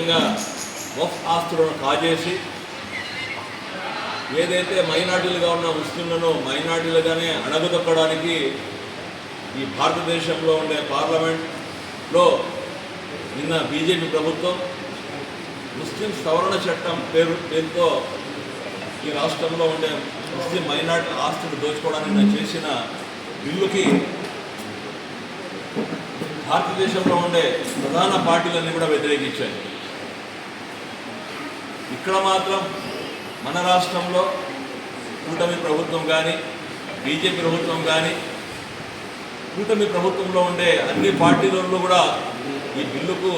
మరీ వఫ్ ఆస్తులను కాజేసి ఏదైతే మైనార్టీలుగా ఉన్న ముస్లింలను మైనార్టీలుగానే అణగదొక్కడానికి ఈ భారతదేశంలో ఉండే పార్లమెంట్లో నిన్న బీజేపీ ప్రభుత్వం ముస్లిం సవరణ చట్టం పేరు పేరుతో ఈ రాష్ట్రంలో ఉండే ముస్లిం మైనార్టీ ఆస్తులు దోచుకోవడానికి చేసిన బిల్లుకి భారతదేశంలో ఉండే ప్రధాన పార్టీలన్నీ కూడా వ్యతిరేకించాయి. ఇక్కడ మాత్రం మన రాష్ట్రంలో కూటమి ప్రభుత్వం కానీ బీజేపీ ప్రభుత్వం కానీ కూటమి ప్రభుత్వంలో ఉండే అన్ని పార్టీలలో కూడా ఈ బిల్లుకు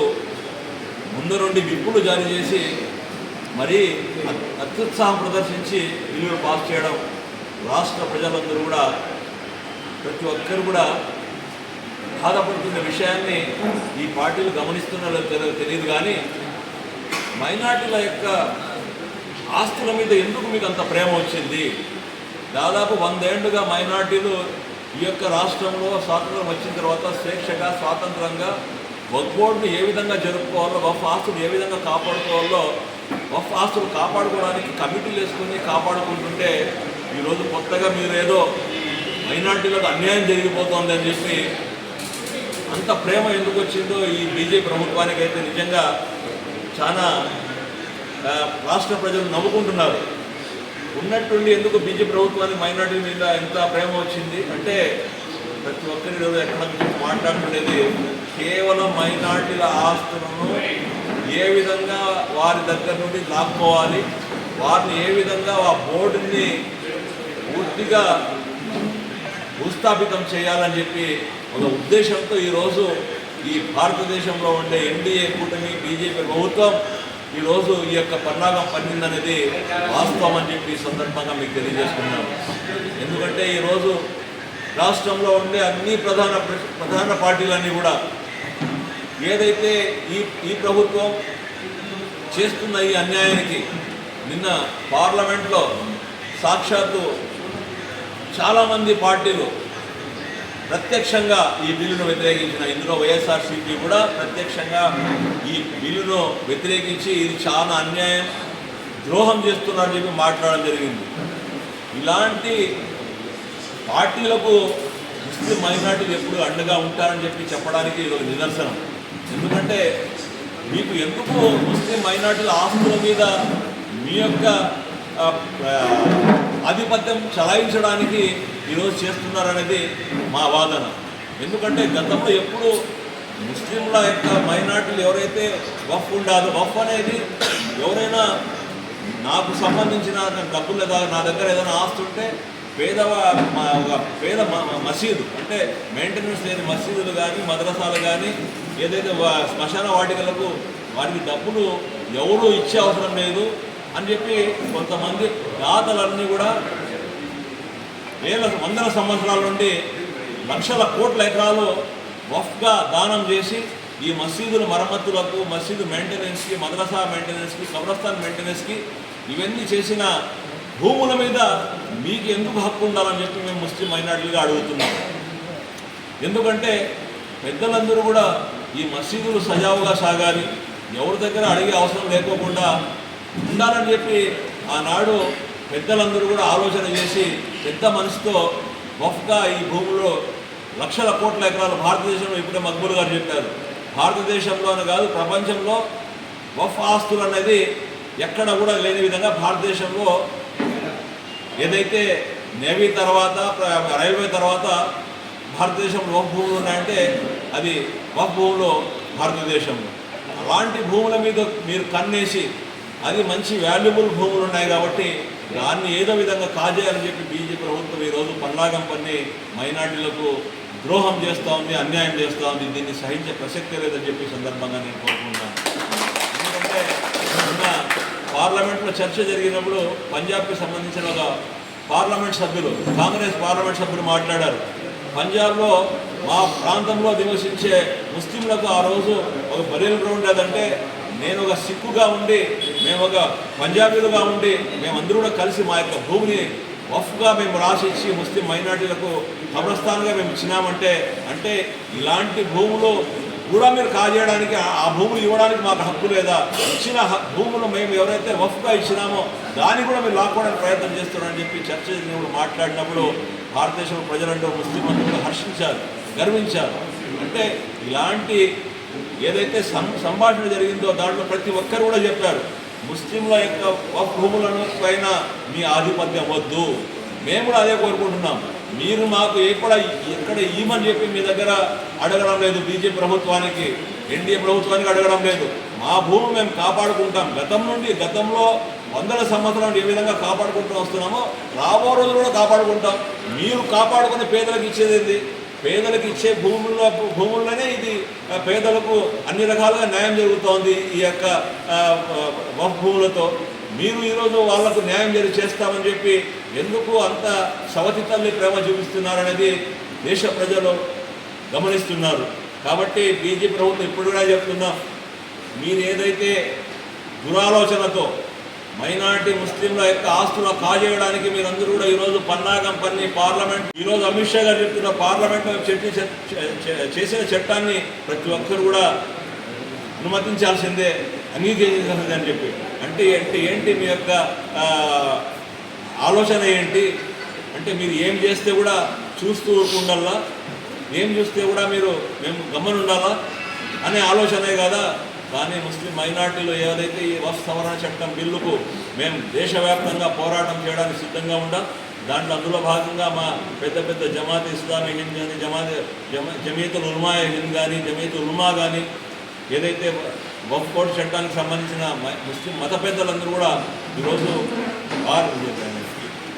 ముందరుండి విప్పులు జారీ చేసి మరీ అత్- అత్యుత్సాహం ప్రదర్శించి బిల్లును పాస్ చేయడం రాష్ట్ర ప్రజలందరూ కూడా ప్రతి ఒక్కరు కూడా బాధపడుతున్న విషయాన్ని ఈ పార్టీలు గమనిస్తున్నారో తెలియదు కానీ మైనార్టీల యొక్క ఆస్తుల మీద ఎందుకు మీకు అంత ప్రేమ వచ్చింది? దాదాపు వందేళ్ళుగా మైనార్టీలు ఈ యొక్క రాష్ట్రంలో స్వాతంత్రం వచ్చిన తర్వాత స్వేచ్ఛగా స్వాతంత్రంగా వక్ ఏ విధంగా జరుపుకోవాలో వఫ్ ఆస్తులు ఏ విధంగా కాపాడుకోవాలో వఫ్ ఆస్తులు కాపాడుకోవడానికి కమిటీలు వేసుకుని కాపాడుకుంటుంటే ఈరోజు కొత్తగా మీరు ఏదో మైనార్టీలకు అన్యాయం జరిగిపోతుంది అని చెప్పి అంత ప్రేమ ఎందుకు వచ్చిందో ఈ బీజేపీ ప్రభుత్వానికి అయితే నిజంగా చాలా రాష్ట్ర ప్రజలు నవ్వుకుంటున్నారు. ఉన్నట్టుండి ఎందుకు బీజేపీ ప్రభుత్వానికి మైనార్టీ మీద ఎంత ప్రేమ వచ్చింది? అంటే ప్రతి ఒక్కరి రోజు ఎక్కడ మాట్లాడుతుండేది మాట్లాడుకునేది? కేవలం మైనార్టీల ఆస్తులను ఏ విధంగా వారి దగ్గర నుండి లాక్కోవాలి? వారిని ఏ విధంగా ఆ బోర్డుని పూర్తిగా భూస్థాపితం చేయాలని చెప్పి ఒక ఉద్దేశంతో ఈరోజు ఈ భారతదేశంలో ఉండే ఎన్డీఏ కూటమి బీజేపీ ప్రభుత్వం ఈరోజు ఈ యొక్క పన్నాగం పన్నిందనేది వాస్తవం అని చెప్పి ఈ సందర్భంగా మీకు తెలియజేసుకున్నాం ఎందుకంటే ఈరోజు రాష్ట్రంలో ఉండే అన్ని ప్రధాన ప్ర- ప్రధాన పార్టీలన్నీ కూడా ఏదైతే ఈ ఈ ప్రభుత్వం చేస్తున్న ఈ అన్యాయానికి నిన్న పార్లమెంట్లో సాక్షాత్తు చాలామంది పార్టీలు ప్రత్యక్షంగా ఈ బిల్లును వ్యతిరేకించిన ఇందులో వైఎస్ఆర్సీపీ కూడా ప్రత్యక్షంగా ఈ బిల్లును వ్యతిరేకించి ఇది చాలా అన్యాయం ద్రోహం చేస్తున్నారని చెప్పి మాట్లాడడం జరిగింది. ఇలాంటి పార్టీలకు ముస్లిం మైనార్టీలు ఎప్పుడు అండగా ఉంటారని చెప్పి చెప్పడానికి ఇది ఒక నిదర్శనం. ఎందుకంటే మీకు ఎందుకు ముస్లిం మైనార్టీల ఆస్తుల మీద మీ యొక్క ఆధిపత్యం చలాయించడానికి ఈరోజు చేస్తున్నారనేది మా వాదన. ఎందుకంటే గతంలో ఎప్పుడు ముస్లింల యొక్క మైనార్టీలు ఎవరైతే వఫ్ ఉండాలో వఫ్ అనేది ఎవరైనా నాకు సంబంధించిన డబ్బులు లేదా నా దగ్గర ఏదైనా ఆస్తి ఉంటే పేదవ ఒక పేద మ- మసీదు అంటే మెయింటెనెన్స్ లేని మసీదులు కానీ మద్రసాలు కానీ ఏదైతే వా- శ్మశాన వాటికలకు వాటికి డబ్బులు ఎవరు ఇచ్చే అవసరం లేదు అని చెప్పి కొంతమంది దాతలన్నీ కూడా వేల వందల సంవత్సరాల నుండి లక్షల కోట్ల ఎకరాలు వఫ్గా దానం చేసి ఈ మసీదుల మరమ్మతులకు మసీదు మెయింటెనెన్స్కి మద్రసా మెయింటెనెన్స్కి కబ్రస్థాన్ మెయింటెనెన్స్కి ఇవన్నీ చేసిన భూముల మీద మీకు ఎందుకు హక్కు ఉండాలని చెప్పి మేము ముస్లిం మైనార్టీలుగా అడుగుతున్నాం. ఎందుకంటే పెద్దలందరూ కూడా ఈ మసీదులు సజావుగా సాగాలి ఎవరి దగ్గర అడిగే అవసరం లేకోకుండా ఉండాలని చెప్పి ఆనాడు పెద్దలందరూ కూడా ఆలోచన చేసి పెద్ద మనసుతో గొప్పగా ఈ భూమిలో లక్షల కోట్ల ఎకరాలు భారతదేశంలో ఇప్పుడే మక్బూల్ గారు చెప్పారు. భారతదేశంలోనే కాదు ప్రపంచంలో వఫ్ ఆస్తులు అనేది ఎక్కడ కూడా లేని విధంగా భారతదేశంలో ఏదైతే నేవీ తర్వాత ప్ర- రైల్వే తర్వాత భారతదేశంలో వఫ్ భూములు ఉన్నాయంటే అది వఫ్ భూములు భారతదేశంలో. అలాంటి భూముల మీద మీరు కన్నేసి అది మంచి వాల్యుబుల్ భూములు ఉన్నాయి కాబట్టి దాన్ని ఏదో విధంగా కాజేయాలని చెప్పి బీజేపీ ప్రభుత్వం ఈరోజు పండ్లాగం పన్ని మైనార్టీలకు ద్రోహం చేస్తూ ఉంది అన్యాయం చేస్తూ ఉంది దీన్ని సహించే ప్రసక్తే లేదని చెప్పి సందర్భంగా నేను కోరుకుంటున్నాను. ఎందుకంటే నిన్న పార్లమెంట్లో చర్చ జరిగినప్పుడు పంజాబ్కి సంబంధించిన ఒక పార్లమెంట్ సభ్యులు కాంగ్రెస్ పార్లమెంట్ సభ్యులు మాట్లాడారు. పంజాబ్లో మా ప్రాంతంలో నివసించే ముస్లింలకు ఆ రోజు ఒక బరీల్ గ్రౌండ్ లేదంటే నేను ఒక సిక్కుగా ఉండి మేము ఒక పంజాబీలుగా ఉండి మేమందరూ కూడా కలిసి మా యొక్క భూమిని వఫ్గా మేము రాసిచ్చి ముస్లిం మైనార్టీలకు కబ్రస్థాన్గా మేము ఇచ్చినామంటే అంటే ఇలాంటి భూములు కూడా మీరు కాజేయడానికి ఆ- భూములు ఇవ్వడానికి మాకు హక్కు లేదా? ఇచ్చిన భూములు మేము ఎవరైతే వఫ్గా ఇచ్చినామో దాన్ని కూడా మీరు లాక్కోవడానికి ప్రయత్నం చేస్తున్నారని చెప్పి చర్చ మాట్లాడినప్పుడు భారతదేశంలో ప్రజలంటూ ముస్లిం అందరూ హర్షించారు గర్వించారు. అంటే ఇలాంటి ఏదైతే సం సంభాషణ జరిగిందో దాంట్లో ప్రతి ఒక్కరు కూడా చెప్పారు ముస్లింల యొక్క భూములను పైన మీ ఆధిపత్యం వద్దు. మేము కూడా అదే కోరుకుంటున్నాం. మీరు మాకు ఎక్కడ ఎక్కడ ఈమని చెప్పి మీ దగ్గర అడగడం లేదు బీజేపీ ప్రభుత్వానికి ఎన్డీఏ ప్రభుత్వానికి అడగడం లేదు. మా భూమి మేము కాపాడుకుంటాం. గతం నుండి గతంలో వందల సంవత్సరాలు ఏ విధంగా కాపాడుకుంటూ వస్తున్నామో రాబో రోజులు కూడా కాపాడుకుంటాం. మీరు కాపాడుకుని పేదలకు ఇచ్చేది పేదలకు ఇచ్చే భూముల్లో భూముల్లోనే ఇది పేదలకు అన్ని రకాలుగా న్యాయం జరుగుతోంది ఈ యొక్క భూములతో మీరు ఈరోజు వాళ్ళకు న్యాయం జరిగి చేస్తామని చెప్పి ఎందుకు అంత సవతి తల్లి ప్రేమ చూపిస్తున్నారనేది దేశ ప్రజలు గమనిస్తున్నారు. కాబట్టి బీజేపీ ప్రభుత్వం ఇప్పుడు కూడా చెప్తున్నాం మీరు ఏదైతే దురాలోచనతో మైనార్టీ ముస్లింల యొక్క ఆస్తులు కాజేయడానికి మీరందరూ కూడా ఈరోజు పన్నాగం పన్ని పార్లమెంట్ ఈరోజు అమిత్ షా గారు చెప్తున్న పార్లమెంట్ చట్నీ చేసిన చట్టాన్ని ప్రతి ఒక్కరు కూడా అనుమతించాల్సిందే అంగీకరించాల్సిందే అని చెప్పి. అంటే అంటే ఏంటి మీ యొక్క ఆలోచన ఏంటి? అంటే మీరు ఏం చేస్తే కూడా చూస్తూ ఉండాలా? ఏం చూస్తే కూడా మీరు మేము గమ్మనుండాలా అనే ఆలోచనే కదా కానీ ముస్లిం మైనార్టీలు ఏదైతే ఈ వస్తు సవరణ చట్టం బిల్లుకు మేము దేశవ్యాప్తంగా పోరాటం చేయడానికి సిద్ధంగా ఉండాం దాంట్లో అందులో భాగంగా మా పెద్ద పెద్ద జమాత్ ఇస్లామీ హింద్ కానీ జమాత్ జమ జమీతుల్ ఉల్మా హింద్ కానీ జమీత్ ఉల్మా కానీ ఏదైతే వఫ్ కోడ్ చట్టానికి సంబంధించిన ముస్లిం మత పెద్దలందరూ కూడా ఈరోజు వారు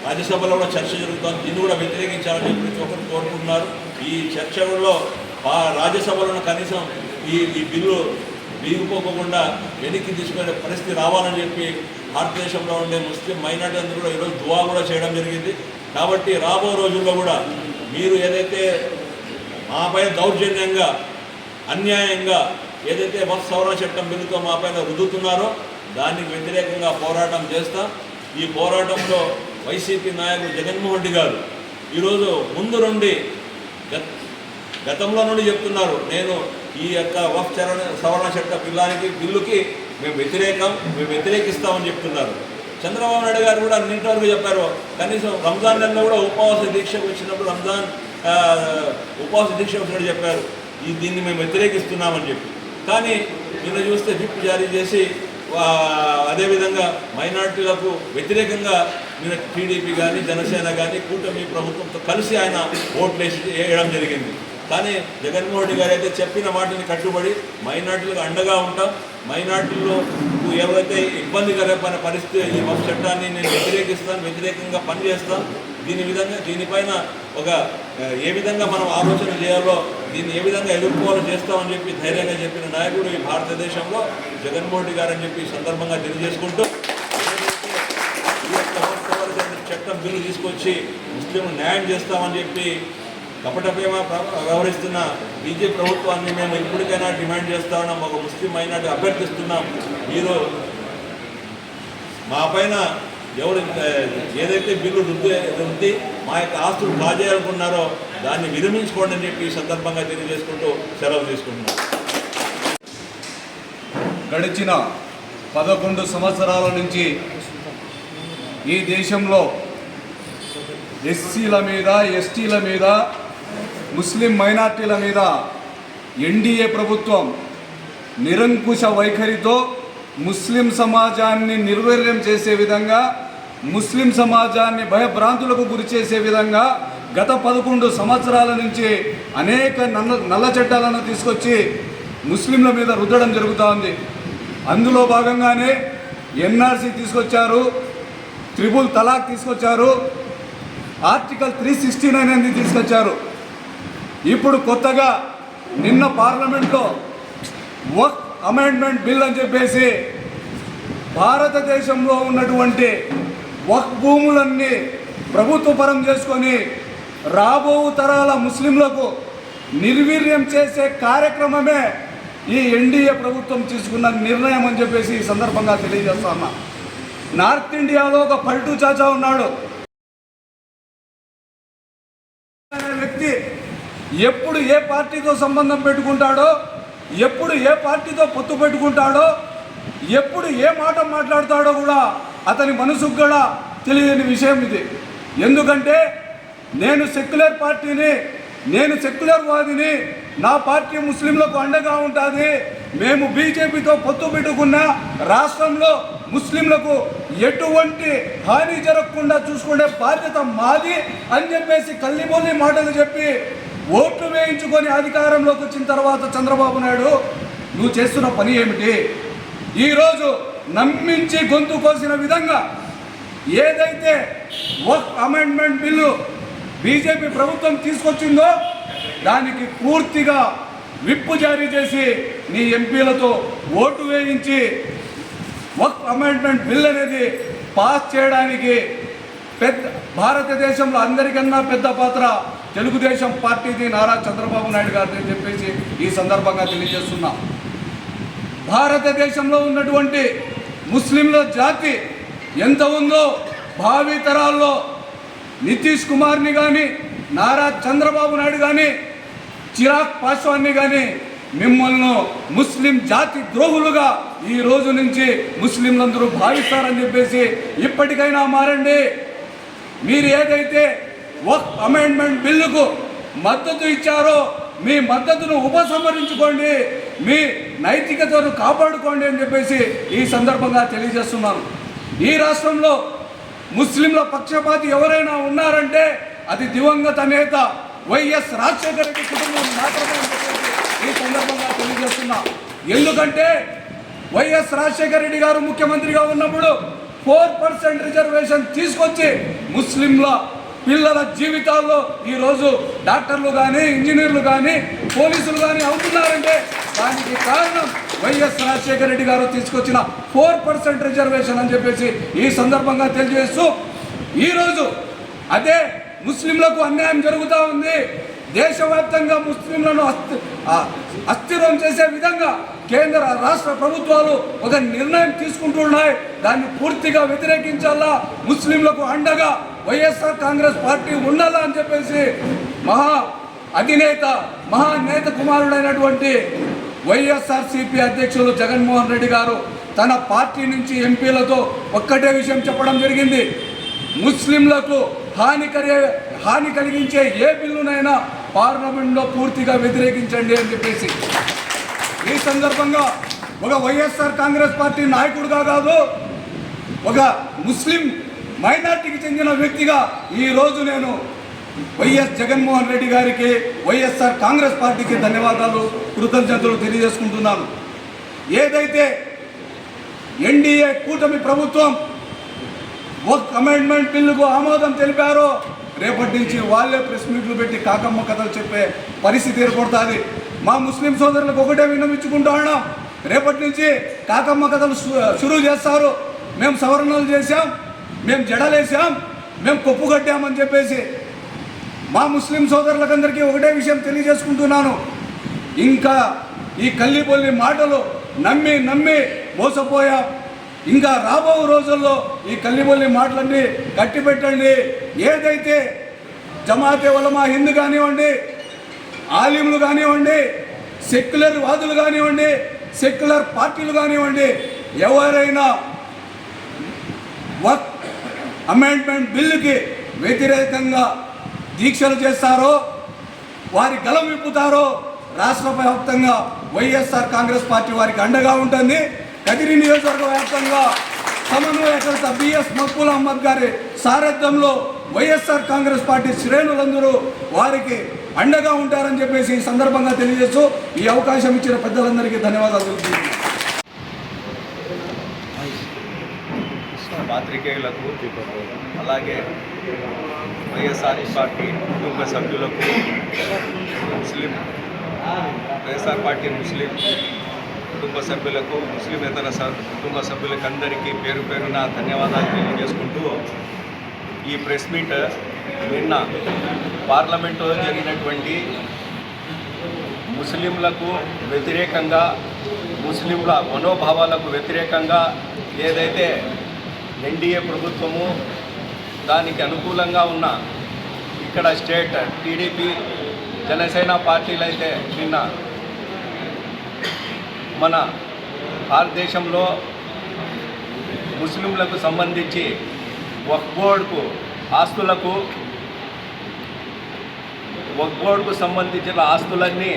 రాజ్యసభలో కూడా చర్చ జరుగుతాం దీన్ని కూడా వ్యతిరేకించాలని చెప్పి ప్రతి ఒక్కరు కోరుకుంటున్నారు. ఈ చర్చలలో ఆ రాజ్యసభలో కనీసం ఈ ఈ బిల్లు వీగిపోకుండా వెనక్కి తీసుకునే పరిస్థితి రావాలని చెప్పి భారతదేశంలో ఉండే ముస్లిం మైనార్టీ అందరూ కూడా ఈరోజు దువా కూడా చేయడం జరిగింది. కాబట్టి రాబో రోజుల్లో కూడా మీరు ఏదైతే మా పైన దౌర్జన్యంగా అన్యాయంగా ఏదైతే వక్ఫ్ సవరణ చట్టం బిల్లుతో మా పైన రుద్దుతున్నారో దానికి వ్యతిరేకంగా పోరాటం చేస్తాం. ఈ పోరాటంలో వైసీపీ నాయకుడు జగన్మోహన్ రెడ్డి గారు ఈరోజు ముందు నుండి గతంలో నుండి చెప్తున్నారు నేను ఈ యొక్క వఫ్ చరణ సవరణ చట్ట బిల్లానికి బిల్లుకి మేము వ్యతిరేకం మేము వ్యతిరేకిస్తామని చెప్తున్నారు. చంద్రబాబు నాయుడు గారు కూడా నిన్నటి వరకు చెప్పారు కనీసం రంజాన్ నెలలో కూడా ఉపవాస దీక్షకు వచ్చినప్పుడు రంజాన్ ఉపవాస దీక్ష వచ్చినట్టు చెప్పారు ఈ దీన్ని మేము వ్యతిరేకిస్తున్నామని చెప్పి. కానీ నిన్న చూస్తే విప్ జారీ చేసి అదేవిధంగా మైనార్టీలకు వ్యతిరేకంగా నిన్న టీడీపీ కానీ జనసేన కానీ కూటమి ప్రభుత్వంతో కలిసి ఆయన ఓట్లు వేసి వేయడం జరిగింది. కానీ జగన్మోహన్ రెడ్డి గారు అయితే చెప్పిన వాటిని కట్టుబడి మైనార్టీలకు అండగా ఉంటాం. మైనార్టీల్లో ఎవరైతే ఇబ్బందికరమైన పరిస్థితి ఈ వక్ఫ్ చట్టాన్ని నేను వ్యతిరేకిస్తాను వ్యతిరేకంగా పనిచేస్తాను. దీని విధంగా దీనిపైన ఒక ఏ విధంగా మనం ఆలోచన చేయాలో దీన్ని ఏ విధంగా ఎదుర్కోవాలో చేస్తామని చెప్పి ధైర్యంగా చెప్పిన నాయకుడు ఈ భారతదేశంలో జగన్మోహన్ రెడ్డి గారు అని చెప్పి సందర్భంగా తెలియజేసుకుంటూ చట్టం బిల్లు తీసుకొచ్చి ముస్లింలు న్యాయం చేస్తామని చెప్పి కపటప్రేమ వ్యవహరిస్తున్న బీజేపీ ప్రభుత్వాన్ని మేము ఇప్పటికైనా డిమాండ్ చేస్తా ఉన్నాం ఒక ముస్లిం మైనార్టీ అభ్యర్థిస్తున్నాం. మీరు మా పైన ఎవరు ఏదైతే బిల్లు రుద్దు రుద్ది మా యొక్క ఆస్తులు బాజేయాలనుకున్నారో దాన్ని విరమించుకోండి అని చెప్పి ఈ సందర్భంగా తెలియజేసుకుంటూ సెలవు తీసుకుంటున్నాం. గడిచిన పదకొండు సంవత్సరాల నుంచి ఈ దేశంలో ఎస్సీల మీద ఎస్టీల మీద ముస్లిం మైనార్టీల మీద ఎన్డీఏ ప్రభుత్వం నిరంకుశ వైఖరితో ముస్లిం సమాజాన్ని నిర్వీర్యం చేసే విధంగా ముస్లిం సమాజాన్ని భయభ్రాంతులకు గురి చేసే విధంగా గత పదకొండు సంవత్సరాల నుంచి అనేక నల్ల నల్ల చట్టాలను తీసుకొచ్చి ముస్లింల మీద రుద్దడం జరుగుతూ ఉంది. అందులో భాగంగానే ఎన్ఆర్సీ తీసుకొచ్చారు త్రిబుల్ తలాక్ తీసుకొచ్చారు ఆర్టికల్ త్రీ సిక్స్టీ నైన్ అనేది తీసుకొచ్చారు. ఇప్పుడు కొత్తగా నిన్న పార్లమెంట్లో వక్ అమెండ్మెంట్ బిల్ అని చెప్పేసి భారతదేశంలో ఉన్నటువంటి వక్ భూములన్నీ ప్రభుత్వ పరం చేసుకొని రాబో తరాల ముస్లింలకు నిర్వీర్యం చేసే కార్యక్రమమే ఈ ఎన్డీఏ ప్రభుత్వం తీసుకున్న నిర్ణయం అని చెప్పేసి ఈ సందర్భంగా తెలియజేస్తా నార్త్ ఇండియాలో ఒక పల్టూ చాచా ఉన్నాడు. ఎప్పుడు ఏ పార్టీతో సంబంధం పెట్టుకుంటాడో ఎప్పుడు ఏ పార్టీతో పొత్తు పెట్టుకుంటాడో ఎప్పుడు ఏ మాట మాట్లాడతాడో కూడా అతని మనసుకు కూడా తెలియని విషయం ఇది. ఎందుకంటే నేను సెక్యులర్ పార్టీని నేను సెక్యులర్ వాదిని నా పార్టీ ముస్లింలకు అండగా ఉంటుంది. మేము బీజేపీతో పొత్తు పెట్టుకున్న రాష్ట్రంలో ముస్లింలకు ఎటువంటి హాని జరగకుండా చూసుకునే బాధ్యత మాది అని చెప్పేసి కల్లిబోలి మాటలు చెప్పి ఓట్లు వేయించుకొని అధికారంలోకి వచ్చిన తర్వాత చంద్రబాబు నాయుడు నువ్వు చేస్తున్న పని ఏమిటి? ఈరోజు నమ్మించి గొంతు కోసిన విధంగా ఏదైతే వర్క్ అమెండ్మెంట్ బిల్లు బీజేపీ ప్రభుత్వం తీసుకొచ్చిందో దానికి పూర్తిగా విప్పు జారీ చేసి నీ ఎంపీలతో ఓటు వేయించి వర్క్ అమెండ్మెంట్ బిల్ అనేది పాస్ చేయడానికి పెద్ద భారతదేశంలో అందరికన్నా పెద్ద పాత్ర తెలుగుదేశం పార్టీది నారా చంద్రబాబు నాయుడు గారిని అని చెప్పేసి ఈ సందర్భంగా తెలియజేస్తున్నాం. భారతదేశంలో ఉన్నటువంటి ముస్లింల జాతి ఎంత ఉందో భావి తరాల్లో నితీష్ కుమార్ని కానీ నారా చంద్రబాబు నాయుడు కానీ చిరాగ్ పాస్వాన్ని కానీ మిమ్మల్ని ముస్లిం జాతి ద్రోహులుగా ఈ రోజు నుంచి ముస్లింలందరూ భావిస్తారని చెప్పేసి ఇప్పటికైనా మారండి. మీరు ఏదైతే వక్ అమెండ్మెంట్ బిల్లుకు మద్దతు ఇచ్చారో మీ మద్దతును ఉపసంహరించుకోండి మీ నైతికతను కాపాడుకోండి అని చెప్పేసి ఈ సందర్భంగా తెలియజేస్తున్నాను. ఈ రాష్ట్రంలో ముస్లింల పక్షపాతి ఎవరైనా ఉన్నారంటే అది దివంగత నేత వైఎస్ రాజశేఖర రెడ్డి కుటుంబం మాత్రమే ఈ సందర్భంగా తెలియజేస్తున్నా. ఎందుకంటే వైఎస్ రాజశేఖర రెడ్డి గారు ముఖ్యమంత్రిగా ఉన్నప్పుడు ఫోర్ పర్సెంట్ రిజర్వేషన్ తీసుకొచ్చి ముస్లింల పిల్లల జీవితాల్లో ఈరోజు డాక్టర్లు కానీ ఇంజనీర్లు కానీ పోలీసులు కానీ అవుతున్నారంటే దానికి కారణం వైఎస్ రాజశేఖర రెడ్డి గారు తీసుకొచ్చిన ఫోర్ పర్సెంట్ రిజర్వేషన్ అని చెప్పేసి ఈ సందర్భంగా తెలియజేస్తూ ఈరోజు అదే ముస్లింలకు అన్యాయం జరుగుతూ ఉంది. దేశవ్యాప్తంగా ముస్లింలను అస్థి అస్థిరం చేసే విధంగా కేంద్ర రాష్ట్ర ప్రభుత్వాలు ఒక నిర్ణయం తీసుకుంటున్నాయి. దాన్ని పూర్తిగా వ్యతిరేకించాలా? ముస్లింలకు అండగా వైఎస్ఆర్ కాంగ్రెస్ పార్టీ ఉండాలా అని చెప్పేసి మహా అధినేత మహానేత కుమారుడైనటువంటి వైఎస్ఆర్ సిపి అధ్యక్షులు జగన్మోహన్ రెడ్డి గారు తన పార్టీ నుంచి ఎంపీలతో ఒక్కటే విషయం చెప్పడం జరిగింది. ముస్లింలకు హాని కలిగే హాని కలిగించే ఏ బిల్లునైనా పార్లమెంట్లో పూర్తిగా వ్యతిరేకించండి అని చెప్పేసి. ఈ సందర్భంగా ఒక వైఎస్ఆర్ కాంగ్రెస్ పార్టీ నాయకుడుగా కాదు ఒక ముస్లిం మైనార్టీకి చెందిన వ్యక్తిగా ఈ రోజు నేను వైఎస్ జగన్మోహన్ రెడ్డి గారికి వైఎస్ఆర్ కాంగ్రెస్ పార్టీకి ధన్యవాదాలు కృతజ్ఞతలు తెలియజేసుకుంటున్నాను. ఏదైతే ఎన్డీఏ కూటమి ప్రభుత్వం ఒక అమెండ్మెంట్ బిల్లుకు ఆమోదం తెలిపారో రేపటి నుంచి వాళ్ళే ప్రెస్ మీట్లు పెట్టి కాకమ్మ కథలు చెప్పే పరిస్థితి ఏర్పడుతుంది. మా ముస్లిం సోదరులకు ఒకటే విన్నవించుకుంటూ ఉన్నాం. రేపటి నుంచి కాకమ్మ కథలు షురూ చేస్తారు. మేము సవరణలు చేశాం. మేము జడలేసాం మేము కొప్పు కట్టామని చెప్పేసి మా ముస్లిం సోదరులకందరికీ ఒకటే విషయం తెలియజేసుకుంటున్నాను. ఇంకా ఈ కల్లిపల్లి మాటలు నమ్మి నమ్మి మోసపోయాం. ఇంకా రాబో రోజుల్లో ఈ కల్లిపొల్లి మాటలన్నీ కట్టిపెట్టండి. ఏదైతే జమాతే వలమా హిందూ కానివ్వండి ఆలిములు కానివ్వండి సెక్యులర్ వాదులు కానివ్వండి సెక్యులర్ పార్టీలు కానివ్వండి ఎవరైనా వర్క్ అమెండ్మెంట్ బిల్లుకి వ్యతిరేకంగా దీక్షలు చేస్తారో వారి గలం విప్పుతారో రాష్ట్ర వ్యాప్తంగా వైఎస్ఆర్ కాంగ్రెస్ పార్టీ వారికి అండగా ఉంటుంది. కదిరి నియోజకవర్గ వ్యాప్తంగా సమన్వయకర్త బిఎస్ మక్బుల్ అహ్మద్ గారి సారథ్యంలో వైఎస్ఆర్ కాంగ్రెస్ పార్టీ శ్రేణులందరూ వారికి అండగా ఉంటారని చెప్పేసి ఈ సందర్భంగా తెలియజేస్తూ ఈ అవకాశం ఇచ్చిన పెద్దలందరికీ ధన్యవాదాలు పాత్రికేయులకు అలాగే వైఎస్ఆర్ పార్టీ కుటుంబ సభ్యులకు ముస్లిం వైఎస్ఆర్ పార్టీ ముస్లిం కుటుంబ సభ్యులకు ముస్లిమేతర స- కుటుంబ సభ్యులకు అందరికీ పేరు పేరున ధన్యవాదాలు తెలియజేసుకుంటూ ఈ ప్రెస్ మీట్ నిన్న పార్లమెంటులో జరిగినటువంటి ముస్లింలకు వ్యతిరేకంగా ముస్లింల మనోభావాలకు వ్యతిరేకంగా ఏదైతే ఎన్డీఏ ప్రభుత్వము దానికి అనుకూలంగా ఉన్న ఇక్కడ స్టేట్ టీడీపీ జనసేన పార్టీలు అయితే నిన్న మన భారతదేశంలో ముస్లింలకు సంబంధించి వక్ఫ్ బోర్డుకు ఆస్తులకు వక్బోర్డ్కు బోర్డుకు సంబంధించిన ఆస్తులన్నీ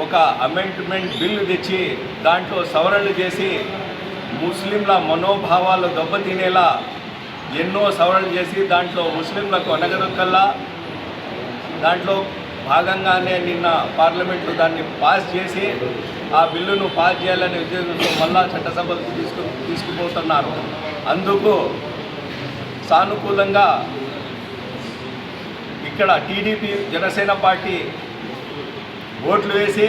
ఒక అమెండ్మెంట్ బిల్లు తెచ్చి దాంట్లో సవరణలు చేసి ముస్లింల మనోభావాలు దెబ్బతినేలా ఎన్నో సవరణలు చేసి దాంట్లో ముస్లింలకు అనగదొక్కల్లా దాంట్లో భాగంగానే నిన్న పార్లమెంటు దాన్ని పాస్ చేసి ఆ బిల్లును పాస్ చేయాలనే ఉద్దేశంతో మళ్ళా చట్టసభకు తీసుకు తీసుకుపోతున్నారు. అందుకు సానుకూలంగా ఇక్కడ టీడీపీ జనసేన పార్టీ ఓట్లు వేసి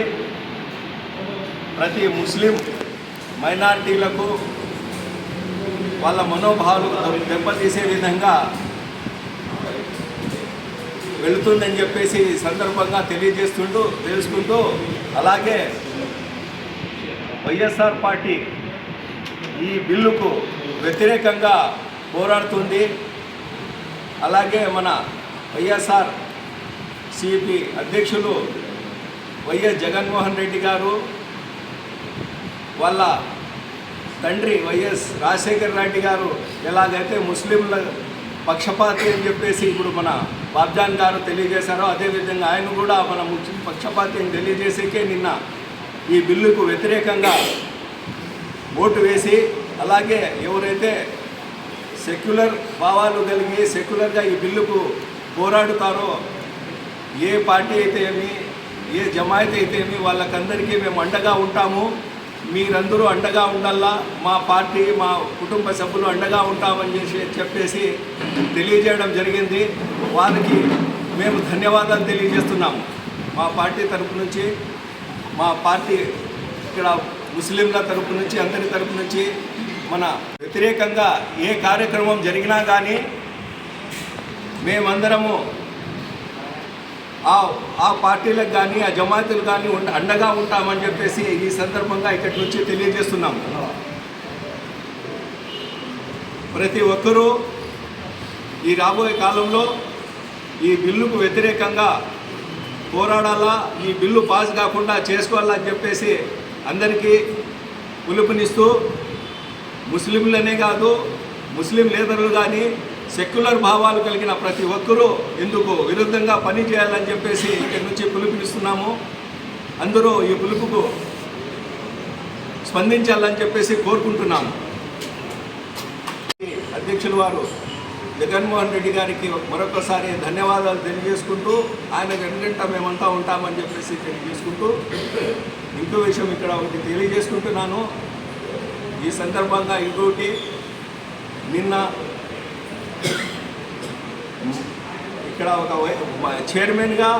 ప్రతి ముస్లిం మైనారిటీలకు వాళ్ళ మనోభావాలు దెబ్బతీసే విధంగా వెళుతుందని చెప్పేసి సందర్భంగా తెలియజేస్తుంటూ తెలుసుకుంటూ అలాగే వైఎస్ఆర్ పార్టీ ఈ బిల్లుకు వ్యతిరేకంగా పోరాడుతుంది. అలాగే మన వైఎస్ఆర్ సిపి అధ్యక్షులు వైఎస్ జగన్మోహన్ రెడ్డి గారు వాళ్ళ తండ్రి వైఎస్ రాజశేఖర్ రెడ్డి గారు ఎలాగైతే ముస్లింల పక్షపాతి అని చెప్పేసి ఇప్పుడు మన బాబ్జాన్ గారు తెలియజేశారో అదేవిధంగా ఆయన కూడా మన ముస్లిం పక్షపాతి అని తెలియజేసేకే నిన్న ఈ బిల్లుకు వ్యతిరేకంగా ఓటు వేసి అలాగే ఎవరైతే సెక్యులర్ భావాలు కలిగి సెక్యులర్గా ఈ బిల్లుకు పోరాడుతారో ఏ పార్టీ అయితే ఏమి ఏ జమాయత్ అయితే ఏమి వాళ్ళకందరికీ మేము అండగా ఉంటాము. మీరందరూ అండగా ఉండాలా? మా పార్టీ మా కుటుంబ సభ్యులు అండగా ఉంటామని చేసి చెప్పేసి తెలియజేయడం జరిగింది. వారికి మేము ధన్యవాదాలు తెలియజేస్తున్నాము. మా పార్టీ తరపు నుంచి మా పార్టీ ఇక్కడ ముస్లింల తరపు నుంచి అందరి తరపు నుంచి మన వ్యతిరేకంగా ఏ కార్యక్రమం జరిగినా కానీ మేమందరము ఆ ఆ పార్టీలకు కానీ ఆ జమాతులు కానీ ఉండ అండగా ఉంటామని చెప్పేసి ఈ సందర్భంగా ఇక్కడి నుంచి తెలియజేస్తున్నాం. ప్రతి ఒక్కరూ ఈ రాబోయే కాలంలో ఈ బిల్లుకు వ్యతిరేకంగా పోరాడాలా ఈ బిల్లు పాస్ కాకుండా చేసుకోవాలని చెప్పేసి అందరికీ పిలుపునిస్తూ ముస్లింలనే కాదు ముస్లిం లీడర్లు కానీ సెక్యులర్ భావాలు కలిగిన ప్రతి ఒక్కరూ ఎందుకు విరుద్ధంగా పని చేయాలని చెప్పేసి ఇక్కడి నుంచి పిలుపునిస్తున్నాము. అందరూ ఈ పిలుపుకు స్పందించాలని చెప్పేసి కోరుకుంటున్నాము. అధ్యక్షులు వారు జగన్మోహన్ రెడ్డి గారికి మరొకసారి ధన్యవాదాలు తెలియజేసుకుంటూ ఆయన వెంట మేమంతా ఉంటామని చెప్పేసి తెలియజేసుకుంటూ ఇంకో విషయం ఇక్కడ ఒకటి తెలియజేసుకుంటున్నాను. ఈ సందర్భంగా ఇంకోటి నిన్న ఇక్కడ ఒక వై- చైర్మన్గా